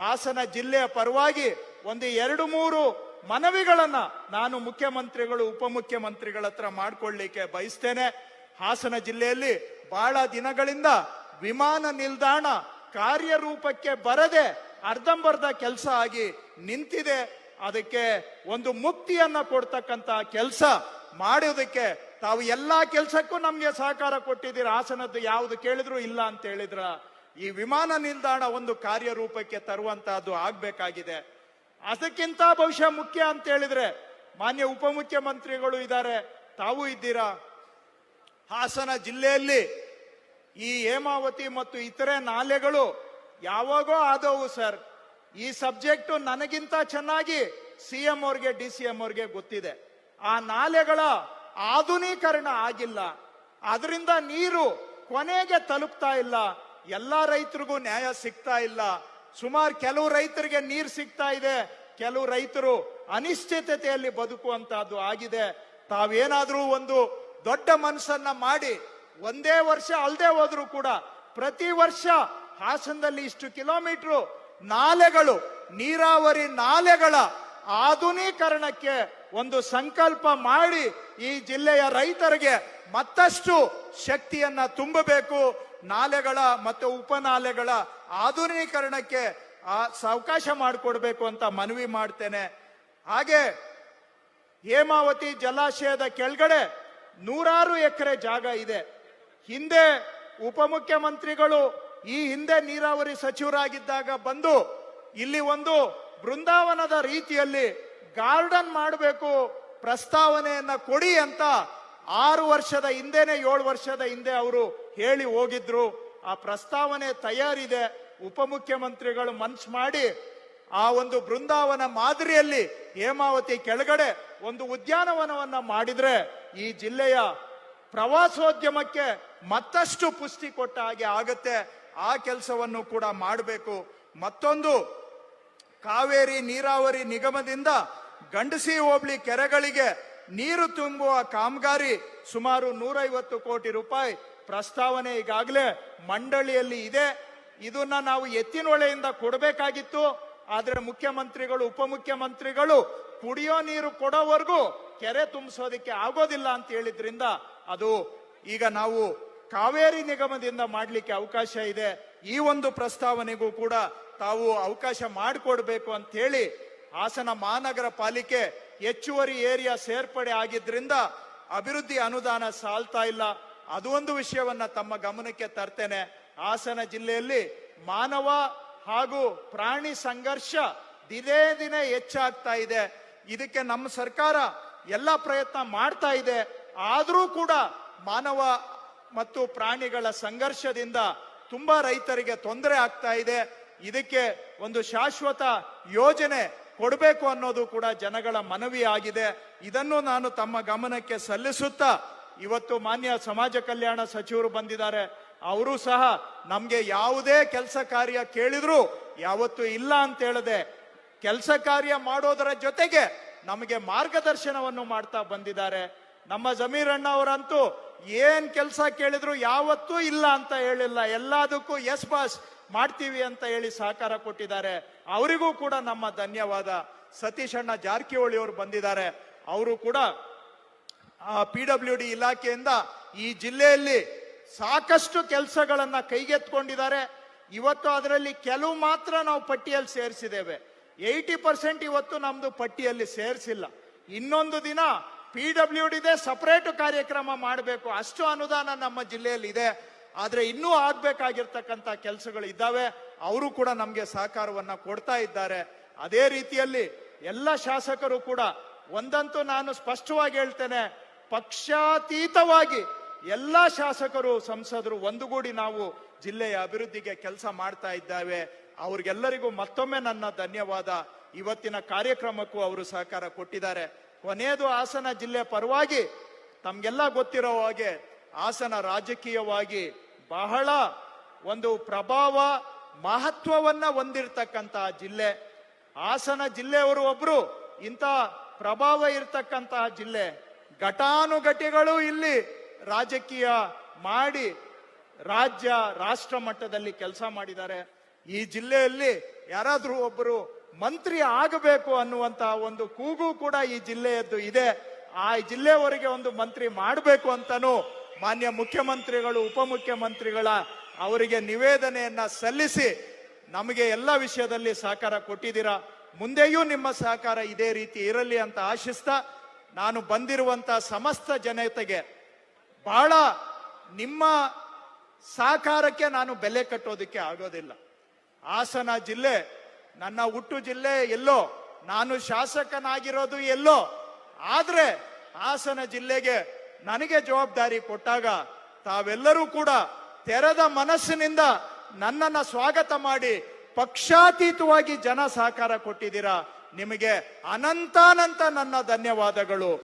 ಹಾಸನ ಜಿಲ್ಲೆಯ ಪರವಾಗಿ ಒಂದು ಎರಡು ಮೂರು ಮನವಿಗಳನ್ನ ನಾನು ಮುಖ್ಯಮಂತ್ರಿಗಳು, ಉಪಮುಖ್ಯಮಂತ್ರಿಗಳ ಹತ್ರ ಮಾಡ್ಕೊಳ್ಳಿಕ್ಕೆ ಬಯಸ್ತೇನೆ. ಹಾಸನ ಜಿಲ್ಲೆಯಲ್ಲಿ ಬಹಳ ದಿನಗಳಿಂದ ವಿಮಾನ ನಿಲ್ದಾಣ ಕಾರ್ಯರೂಪಕ್ಕೆ ಬರದೆ ಅರ್ಧಂಬರ್ಧ ಕೆಲಸ ಆಗಿ ನಿಂತಿದೆ. ಅದಕ್ಕೆ ಒಂದು ಮುಕ್ತಿಯನ್ನ ಕೊಡ್ತಕ್ಕಂತ ಕೆಲಸ ಮಾಡೋದಕ್ಕೆ ತಾವು ಎಲ್ಲಾ ಕೆಲಸಕ್ಕೂ ನಮ್ಗೆ ಸಹಕಾರ ಕೊಟ್ಟಿದ್ದೀರಾ? ಹಾಸನದ್ದು ಯಾವುದು ಕೇಳಿದ್ರು ಇಲ್ಲ ಅಂತ ಹೇಳಿದ್ರ? ಈ ವಿಮಾನ ನಿಲ್ದಾಣ ಒಂದು ಕಾರ್ಯರೂಪಕ್ಕೆ ತರುವಂತಹದ್ದು ಆಗ್ಬೇಕಾಗಿದೆ. ಅದಕ್ಕಿಂತ ಬಹುಶಃ ಮುಖ್ಯ ಅಂತ ಹೇಳಿದ್ರೆ ಮಾನ್ಯ ಉಪಮುಖ್ಯಮಂತ್ರಿಗಳು ಇದ್ದಾರೆ. ತಾವು ಇದ್ದೀರಾ? ಹಾಸನ ಜಿಲ್ಲೆಯಲ್ಲಿ ಈ ಹೇಮಾವತಿ ಮತ್ತು ಇತರೆ ನಾಲೆಗಳು ಯಾವಾಗೋ ಆದವು ಸರ್. ಈ ಸಬ್ಜೆಕ್ಟ್ ನನಗಿಂತ ಚೆನ್ನಾಗಿ ಸಿ ಎಂ ಅವ್ರಿಗೆ, ಡಿ ಸಿ ಎಂ ಅವ್ರಿಗೆ ಗೊತ್ತಿದೆ. ಆ ನಾಲೆಗಳ ಆಧುನೀಕರಣ ಆಗಿಲ್ಲ. ಅದರಿಂದ ನೀರು ಕೊನೆಗೆ ತಲುಪ್ತಾ ಇಲ್ಲ. ಎಲ್ಲಾ ರೈತರಿಗೂ ನ್ಯಾಯ ಸಿಗ್ತಾ ಇಲ್ಲ. ಸುಮಾರು ಕೆಲವು ರೈತರಿಗೆ ನೀರು ಸಿಗ್ತಾ ಇದೆ. ಕೆಲವು ರೈತರು ಅನಿಶ್ಚಿತತೆಯಲ್ಲಿ ಬದುಕುವಂತಹದ್ದು ಆಗಿದೆ. ತಾವೇನಾದ್ರೂ ಒಂದು ದೊಡ್ಡ ಮನಸ್ಸನ್ನ ಮಾಡಿ ಒಂದೇ ವರ್ಷ ಅಲ್ಲದೆ ಹೋದ್ರು ಕೂಡ ಪ್ರತಿ ವರ್ಷ ಹಾಸನದಲ್ಲಿ ಇಷ್ಟು ಕಿಲೋಮೀಟರ್ ನಾಲೆಗಳು, ನೀರಾವರಿ ನಾಲೆಗಳ ಆಧುನೀಕರಣಕ್ಕೆ ಒಂದು ಸಂಕಲ್ಪ ಮಾಡಿ ಈ ಜಿಲ್ಲೆಯ ರೈತರಿಗೆ ಮತ್ತಷ್ಟು ಶಕ್ತಿಯನ್ನ ತುಂಬಬೇಕು. ನಾಲೆಗಳ ಮತ್ತು ಉಪನಾಲೆಗಳ ಆಧುನೀಕರಣಕ್ಕೆ ಆ ಸಾವಕಾಶ ಮಾಡಿಕೊಡ್ಬೇಕು ಅಂತ ಮನವಿ ಮಾಡ್ತೇನೆ. ಹಾಗೆ ಹೇಮಾವತಿ ಜಲಾಶಯದ ಕೆಳಗಡೆ ನೂರಾರು ಎಕರೆ ಜಾಗ ಇದೆ. ಹಿಂದೆ ಉಪಮುಖ್ಯಮಂತ್ರಿಗಳು, ಈ ಹಿಂದೆ ನೀರಾವರಿ ಸಚಿವರಾಗಿದ್ದಾಗ ಬಂದು ಇಲ್ಲಿ ಒಂದು ಬೃಂದಾವನದ ರೀತಿಯಲ್ಲಿ ಗಾರ್ಡನ್ ಮಾಡಬೇಕು, ಪ್ರಸ್ತಾವನೆಯನ್ನ ಕೊಡಿ ಅಂತ ಆರು ವರ್ಷದ ಹಿಂದೆನೆ ಏಳು ವರ್ಷದ ಹಿಂದೆ ಅವರು ಹೇಳಿ ಹೋಗಿದ್ರು. ಆ ಪ್ರಸ್ತಾವನೆ ತಯಾರಿದೆ. ಉಪಮುಖ್ಯಮಂತ್ರಿಗಳು ಮನ್ಸು ಮಾಡಿ ಆ ಒಂದು ಬೃಂದಾವನ ಮಾದರಿಯಲ್ಲಿ ಹೇಮಾವತಿ ಕೆಳಗಡೆ ಒಂದು ಉದ್ಯಾನವನವನ್ನ ಮಾಡಿದ್ರೆ ಈ ಜಿಲ್ಲೆಯ ಪ್ರವಾಸೋದ್ಯಮಕ್ಕೆ ಮತ್ತಷ್ಟು ಪುಷ್ಟಿ ಕೊಟ್ಟ ಹಾಗೆ ಆಗತ್ತೆ. ಆ ಕೆಲಸವನ್ನು ಕೂಡ ಮಾಡಬೇಕು. ಮತ್ತೊಂದು ಕಾವೇರಿ ನೀರಾವರಿ ನಿಗಮದಿಂದ ಗಂಡಸಿ ಹೋಬಳಿ ಕೆರೆಗಳಿಗೆ ನೀರು ತುಂಬುವ ಕಾಮಗಾರಿ ಸುಮಾರು ನೂರೈವತ್ತು ಕೋಟಿ ರೂಪಾಯಿ ಪ್ರಸ್ತಾವನೆ ಈಗಾಗಲೇ ಮಂಡಳಿಯಲ್ಲಿ ಇದೆ. ಇದನ್ನ ನಾವು ಎತ್ತಿನೊಳೆಯಿಂದ ಕೊಡಬೇಕಾಗಿತ್ತು. ಆದರೆ ಮುಖ್ಯಮಂತ್ರಿಗಳು, ಉಪಮುಖ್ಯಮಂತ್ರಿಗಳು ಕುಡಿಯೋ ನೀರು ಕೊಡೋವರೆಗೂ ಕೆರೆ ತುಂಬಿಸೋದಕ್ಕೆ ಆಗೋದಿಲ್ಲ ಅಂತ ಹೇಳಿದ್ರಿಂದ ಅದು ಈಗ ನಾವು ಕಾವೇರಿ ನಿಗಮದಿಂದ ಮಾಡಲಿಕ್ಕೆ ಅವಕಾಶ ಇದೆ. ಈ ಒಂದು ಪ್ರಸ್ತಾವನೆಗೂ ಕೂಡ ತಾವು ಅವಕಾಶ ಮಾಡಿಕೊಡ್ಬೇಕು ಅಂತ ಹೇಳಿ ಹಾಸನ ಮಹಾನಗರ ಪಾಲಿಕೆ ಹೆಚ್ಚುವರಿ ಏರಿಯಾ ಸೇರ್ಪಡೆ ಆಗಿದ್ರಿಂದ ಅಭಿವೃದ್ಧಿ ಅನುದಾನ ಸಾಲ್ತಾ ಇಲ್ಲ. ಅದು ಒಂದು ವಿಷಯವನ್ನ ತಮ್ಮ ಗಮನಕ್ಕೆ ತರ್ತೇನೆ. ಹಾಸನ ಜಿಲ್ಲೆಯಲ್ಲಿ ಮಾನವ ಹಾಗೂ ಪ್ರಾಣಿ ಸಂಘರ್ಷ ದಿನೇ ದಿನೇ ಹೆಚ್ಚಾಗ್ತಾ ಇದೆ. ಇದಕ್ಕೆ ನಮ್ಮ ಸರ್ಕಾರ ಎಲ್ಲ ಪ್ರಯತ್ನ ಮಾಡ್ತಾ ಇದೆ. ಆದರೂ ಕೂಡ ಮಾನವ ಮತ್ತು ಪ್ರಾಣಿಗಳ ಸಂಘರ್ಷದಿಂದ ತುಂಬಾ ರೈತರಿಗೆ ತೊಂದರೆ ಆಗ್ತಾ ಇದೆ. ಇದಕ್ಕೆ ಒಂದು ಶಾಶ್ವತ ಯೋಜನೆ ಕೊಡಬೇಕು ಅನ್ನೋದು ಕೂಡ ಜನಗಳ ಮನವಿ ಆಗಿದೆ. ಇದನ್ನು ನಾನು ತಮ್ಮ ಗಮನಕ್ಕೆ ಸಲ್ಲಿಸುತ್ತಾ ಇವತ್ತು ಮಾನ್ಯ ಸಮಾಜ ಕಲ್ಯಾಣ ಸಚಿವರು ಬಂದಿದ್ದಾರೆ. ಅವರು ಸಹ ನಮಗೆ ಯಾವುದೇ ಕೆಲಸ ಕಾರ್ಯ ಕೇಳಿದ್ರು ಯಾವತ್ತು ಇಲ್ಲ ಅಂತ ಹೇಳದೆ ಕೆಲಸ ಕಾರ್ಯ ಮಾಡೋದರ ಜೊತೆಗೆ ನಮಗೆ ಮಾರ್ಗದರ್ಶನವನ್ನು ಮಾಡ್ತಾ ಬಂದಿದ್ದಾರೆ. ನಮ್ಮ ಜಮೀರಣ್ಣ ಅವರಂತೂ ಏನ್ ಕೆಲಸ ಕೇಳಿದ್ರು ಯಾವತ್ತೂ ಇಲ್ಲ ಅಂತ ಹೇಳಿಲ್ಲ. ಎಲ್ಲದಕ್ಕೂ ಎಸ್ ಬಾಸ್ ಮಾಡ್ತೀವಿ ಅಂತ ಹೇಳಿ ಸಹಕಾರ ಕೊಟ್ಟಿದ್ದಾರೆ. ಅವರಿಗೂ ಕೂಡ ನಮ್ಮ ಧನ್ಯವಾದ. ಸತೀಶ್ ಅಣ್ಣ ಜಾರಕಿಹೊಳಿ ಅವರು ಬಂದಿದ್ದಾರೆ. ಅವರು ಕೂಡ ಪಿ ಡಬ್ಲ್ಯೂ ಡಿ ಇಲಾಖೆಯಿಂದ ಈ ಜಿಲ್ಲೆಯಲ್ಲಿ ಸಾಕಷ್ಟು ಕೆಲಸಗಳನ್ನ ಕೈಗೆತ್ಕೊಂಡಿದ್ದಾರೆ ಇವತ್ತು ಅದರಲ್ಲಿ ಕೆಲವು ಮಾತ್ರ ನಾವು ಪಟ್ಟಿಯಲ್ಲಿ ಸೇರಿಸಿದ್ದೇವೆ. ಏಯ್ಟಿ ಪರ್ಸೆಂಟ್ ಇವತ್ತು ನಮ್ದು ಪಟ್ಟಿಯಲ್ಲಿ ಸೇರಿಸಿಲ್ಲ. ಇನ್ನೊಂದು ದಿನ ಪಿ ಡಬ್ಲ್ಯೂ ಡಿದೆ ಸಪರೇಟ್ ಕಾರ್ಯಕ್ರಮ ಮಾಡಬೇಕು. ಅಷ್ಟು ಅನುದಾನ ನಮ್ಮ ಜಿಲ್ಲೆಯಲ್ಲಿ ಇದೆ ಆದ್ರೆ ಇನ್ನೂ ಆಗ್ಬೇಕಾಗಿರ್ತಕ್ಕಂಥ ಕೆಲಸಗಳು ಇದ್ದಾವೆ. ಅವರು ಕೂಡ ನಮ್ಗೆ ಸಹಕಾರವನ್ನ ಕೊಡ್ತಾ ಇದ್ದಾರೆ. ಅದೇ ರೀತಿಯಲ್ಲಿ ಎಲ್ಲ ಶಾಸಕರು ಕೂಡ ಒಂದಂತೂ ನಾನು ಸ್ಪಷ್ಟವಾಗಿ ಹೇಳ್ತೇನೆ, ಪಕ್ಷಾತೀತವಾಗಿ ಎಲ್ಲಾ ಶಾಸಕರು, ಸಂಸದರು ಒಂದುಗೂಡಿ ನಾವು ಜಿಲ್ಲೆಯ ಅಭಿವೃದ್ಧಿಗೆ ಕೆಲಸ ಮಾಡ್ತಾ ಇದ್ದಾವೆ. ಅವ್ರಿಗೆಲ್ಲರಿಗೂ ಮತ್ತೊಮ್ಮೆ ನನ್ನ ಧನ್ಯವಾದ. ಇವತ್ತಿನ ಕಾರ್ಯಕ್ರಮಕ್ಕೂ ಅವರು ಸಹಕಾರ ಕೊಟ್ಟಿದ್ದಾರೆ. ಕೊನೆಯದು ಹಾಸನ ಜಿಲ್ಲೆ ಪರವಾಗಿ ತಮ್ಗೆಲ್ಲ ಗೊತ್ತಿರೋ ಹಾಗೆ ಹಾಸನ ರಾಜಕೀಯವಾಗಿ ಬಹಳ ಒಂದು ಪ್ರಭಾವ, ಮಹತ್ವವನ್ನ ಹೊಂದಿರತಕ್ಕಂತಹ ಜಿಲ್ಲೆ. ಹಾಸನ ಜಿಲ್ಲೆಯವರು ಒಬ್ರು, ಇಂಥ ಪ್ರಭಾವ ಇರತಕ್ಕಂತಹ ಜಿಲ್ಲೆ. ಘಟಾನುಘಟಿಗಳು ಇಲ್ಲಿ ರಾಜಕೀಯ ಮಾಡಿ ರಾಜ್ಯ, ರಾಷ್ಟ್ರ ಮಟ್ಟದಲ್ಲಿ ಕೆಲಸ ಮಾಡಿದ್ದಾರೆ. ಈ ಜಿಲ್ಲೆಯಲ್ಲಿ ಯಾರಾದರೂ ಒಬ್ಬರು ಮಂತ್ರಿ ಆಗಬೇಕು ಅನ್ನುವಂತಹ ಒಂದು ಕೂಗು ಕೂಡ ಈ ಜಿಲ್ಲೆಯದ್ದು ಇದೆ. ಆ ಜಿಲ್ಲೆಯವರಿಗೆ ಒಂದು ಮಂತ್ರಿ ಮಾಡಬೇಕು ಅಂತಾನು ಮಾನ್ಯ ಮುಖ್ಯಮಂತ್ರಿಗಳು, ಉಪಮುಖ್ಯಮಂತ್ರಿಗಳ ಅವರಿಗೆ ನಿವೇದನೆಯನ್ನ ಸಲ್ಲಿಸಿ ನಮಗೆ ಎಲ್ಲ ವಿಷಯದಲ್ಲಿ ಸಹಕಾರ ಕೊಟ್ಟಿದ್ದೀರಾ? ಮುಂದೆಯೂ ನಿಮ್ಮ ಸಹಕಾರ ಇದೇ ರೀತಿ ಇರಲಿ ಅಂತ ಆಶಿಸ್ತಾ ನಾನು ಬಂದಿರುವಂತ ಸಮಸ್ತ ಜನತೆಗೆ ಬಹಳ ನಿಮ್ಮ ಸಹಕಾರಕ್ಕೆ ನಾನು ಬೆಲೆ ಕಟ್ಟೋದಕ್ಕೆ ಆಗೋದಿಲ್ಲ. ಹಾಸನ ಜಿಲ್ಲೆ, ನನ್ನ ಹುಟ್ಟು ಜಿಲ್ಲೆ ಎಲ್ಲೋ, ನಾನು ಶಾಸಕನಾಗಿರೋದು ಎಲ್ಲೋ, ಆದ್ರೆ ಹಾಸನ ಜಿಲ್ಲೆಗೆ ನನಗೆ ಜವಾಬ್ದಾರಿ ಕೊಟ್ಟಾಗ ತಾವೆಲ್ಲರೂ ಕೂಡ ತೆರೆದ ಮನಸ್ಸಿನಿಂದ ನನ್ನನ್ನು ಸ್ವಾಗತ ಮಾಡಿ ಪಕ್ಷಾತೀತವಾಗಿ ಜನ ಸಹಕಾರ ಕೊಟ್ಟಿದ್ದೀರಾ? ನಿಮಗೆ ಅನಂತಾನಂತ ನನ್ನ ಧನ್ಯವಾದಗಳು.